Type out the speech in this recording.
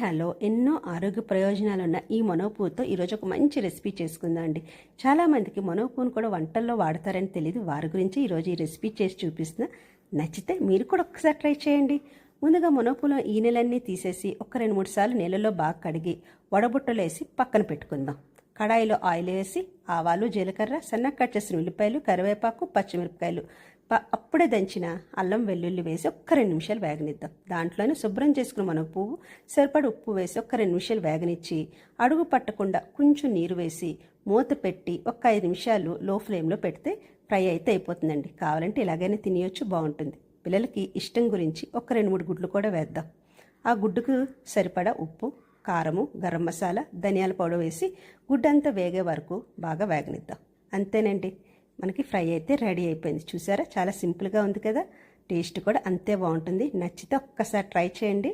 Hello ఎన్నో ఆరోగ్య ప్రయోజనాలు ఉన్న ఈ మనోపూతో ఈరోజు ఒక మంచి రెసిపీ చేసుకుందాం అండి చాలామందికి మనోపూను కూడా వంటల్లో వాడతారని తెలియదు వారి గురించి ఈరోజు ఈ రెసిపీ చేసి చూపిస్తున్నా. నచ్చితే మీరు కూడా ఒకసారి ట్రై చేయండి. ముందుగా మనోపూలు ఈ నెలన్నీ తీసేసి ఒక రెండు మూడు సార్లు నీళ్ళలో బాగా కడిగి వడబుట్టలో వేసి పక్కన పెట్టుకుందాం. కడాయిలో ఆయిల్ వేసి ఆవాలు జీలకర్ర సన్నగా కట్ చేసిన ఉల్లిపాయలు కరివేపాకు పచ్చిమిరపకాయలు ప- అప్పుడే దంచిన అల్లం వెల్లుల్లి వేసి ఒక్క రెండు నిమిషాలు వేగనిద్దాం. దాంట్లోనే శుభ్రం చేసుకున్న మన పువ్వు సరిపడి ఉప్పు వేసి ఒక్క రెండు నిమిషాలు వేగనిచ్చి అడుగు పట్టకుండా కొంచెం నీరు వేసి మూత పెట్టి ఒక్క ఐదు నిమిషాలు లో ఫ్లేమ్లో పెడితే ఫ్రై అయితే అయిపోతుందండి. కావాలంటే ఇలాగైనా తినేయొచ్చు బాగుంటుంది. పిల్లలకి ఇష్టం గురించి ఒక రెండు మూడు గుడ్లు కూడా వేద్దాం. ఆ గుడ్డుకు సరిపడా ఉప్పు కారము గరం మసాలా ధనియాల పౌడర్ వేసి గుడ్డంతా వేగే వరకు బాగా వేగనిద్దాం. అంతేనండి. మనకి ఫ్రై అయితే రెడీ అయిపోయింది. చూసారా? చాలా సింపుల్గా ఉంది కదా? టేస్ట్ కూడా అంతే బాగుంటుంది. నచ్చితే ఒక్కసారి ట్రై చేయండి.